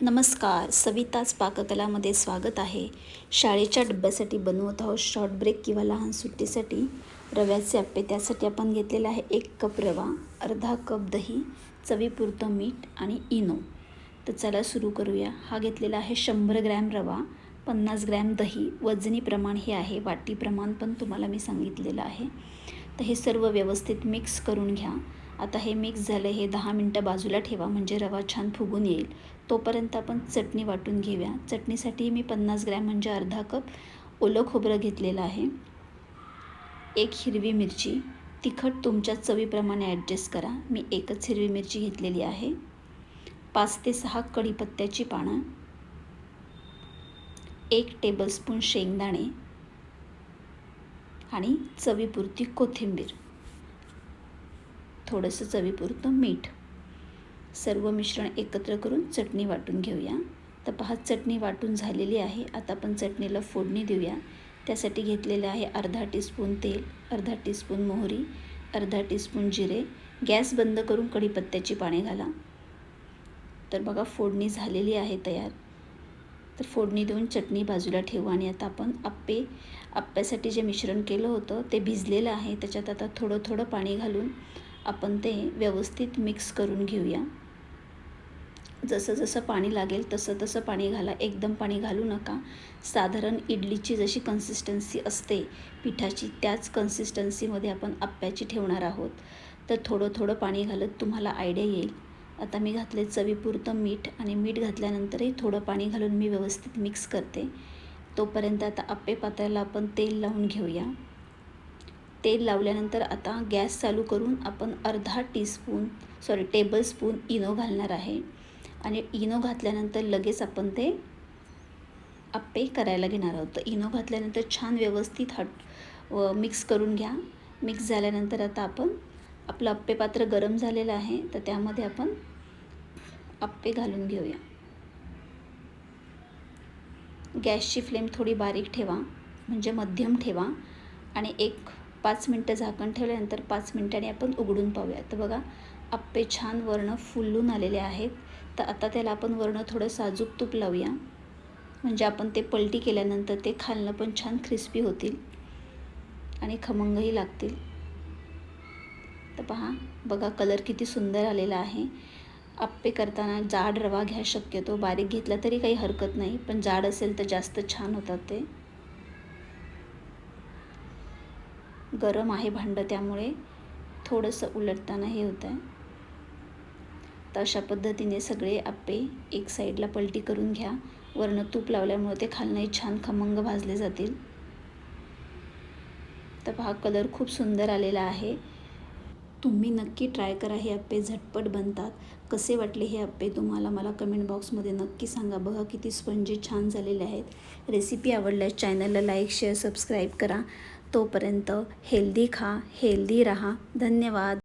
नमस्कार सविताच पाककलामध्ये स्वागत आहे. शाळेच्या डब्यासाठी बनवत आहोत शॉर्ट ब्रेक किंवा लहान सुट्टीसाठी. रव्याचे आप्पे त्यासाठी आपण घेतलेला आहे एक कप रवा अर्धा कप दही चवीपुरतं मीठ आणि इनो. तर चला सुरू करूया. हा घेतलेला आहे शंभर ग्रॅम रवा पन्नास ग्रॅम दही वजनी प्रमाण हे आहे वाटी प्रमाण पण तुम्हाला मी सांगितलेलं आहे. तर हे सर्व व्यवस्थित मिक्स करून घ्या. आता हे मिक्स झालं हे दहा मिनटं बाजूला ठेवा म्हणजे रवा छान फुगून येईल. तोपर्यंत आपण चटणी वाटून घेऊया. चटणीसाठी मी पन्नास ग्रॅम म्हणजे अर्धा कप ओलं खोबरं घेतलेलं आहे. एक हिरवी मिरची. तिखट तुमच्या चवीप्रमाणे ॲडजस्ट करा. मी एकच हिरवी मिरची घेतलेली आहे. पाच ते सहा कढीपत्त्याची पानं. एक टेबलस्पून शेंगदाणे. आणि चवीपुरती कोथिंबीर. थोडंसं चवीपुरतं मीठ. सर्व मिश्रण एकत्र करून चटणी वाटून घेऊया. तर पहा चटणी वाटून झालेली आहे. आता आपण चटणीला फोडणी देऊया. त्यासाठी घेतलेलं आहे अर्धा टीस्पून तेल अर्धा टीस्पून मोहरी अर्धा टीस्पून जिरे. गॅस बंद करून कढीपत्त्याची पाने घाला. तर बघा फोडणी झालेली आहे तयार. तर फोडणी देऊन चटणी बाजूला ठेवू आणि आता आपण आप्पे आप्प्यासाठी जे मिश्रण केलं होतं ते भिजलेलं आहे. त्याच्यात आता थोडं थोडं पाणी घालून आपण ते व्यवस्थित मिक्स करून घेऊया. जसं जसं पाणी लागेल तसं तसं पाणी घाला. एकदम पाणी घालू नका. साधारण इडलीची जशी कन्सिस्टन्सी असते पिठाची त्याच कन्सिस्टन्सीमध्ये आपण आप्प्याची ठेवणार आहोत. तर थोडं थोडं पाणी घालत तुम्हाला आयडिया येईल. आता मी घातले चवीपुरतं मीठ आणि मीठ घातल्यानंतरही थोडं पाणी घालून मी व्यवस्थित मिक्स करते. तोपर्यंत आता आप्पे पात्राला आपण तेल लावून घेऊया. तेल लावल्यानंतर आता गॅस चालू करून आपण अर्धा टीस्पून सॉरी टेबलस्पून इनो घालणार आहे. आणि इनो घातल्यानंतर लगेच आपण ते आप्पे करायला घेणार आहोत. तर इनो घातल्यानंतर छान व्यवस्थित हट मिक्स करून घ्या. मिक्स झाल्यानंतर आता आपण आपलं आप्पे पात्र गरम झालेलं आहे. तर त्यामध्ये आपण आप्पे घालून घेऊया. गॅसची फ्लेम थोडी बारीक ठेवा म्हणजे मध्यम ठेवा आणि एक पाच मिनटं झाकण ठेवल्यानंतर पाच मिनटांनी आपण उघडून पाहूया. तर बघा आप्पे छान वर्ण फुलून आलेले आहेत. तर आता त्याला आपण वर्ण थोडं साजूक तूप लावूया. म्हणजे आपण ते पलटी केल्यानंतर ते खालणं पण छान क्रिस्पी होतील. आणि खमंगही लागतील. तर पहा बघा कलर किती सुंदर आलेला आहे. आप्पे करताना जाड रवा घ्या शक्यतो. बारीक घेतला तरी काही हरकत नाही पण जाड असेल तर जास्त छान होतात ते. गरम आहे भांडं त्यामुळे. थोडंसं उलटताना हे होतं आहे तर अशा पद्धतीने सगळे आप्पे एक साईडला पलटी करून घ्या. वरनं तूप लावल्यामुळे ते खालनंही छान खमंग भाजले जातील. तर हा कलर खूप सुंदर आलेला आहे. तुम्ही नक्की ट्राय करा हे आप्पे झटपट बनतात. कसे वाटले हे आप्पे तुम्हाला मला कमेंट बॉक्समध्ये नक्की सांगा. बघा किती स्पंजी छान झालेले आहेत. रेसिपी आवडल्यास चॅनलला लाईक शेअर सबस्क्राईब करा. तोपर्यंत हेल्दी खा हेल्दी राहा. धन्यवाद.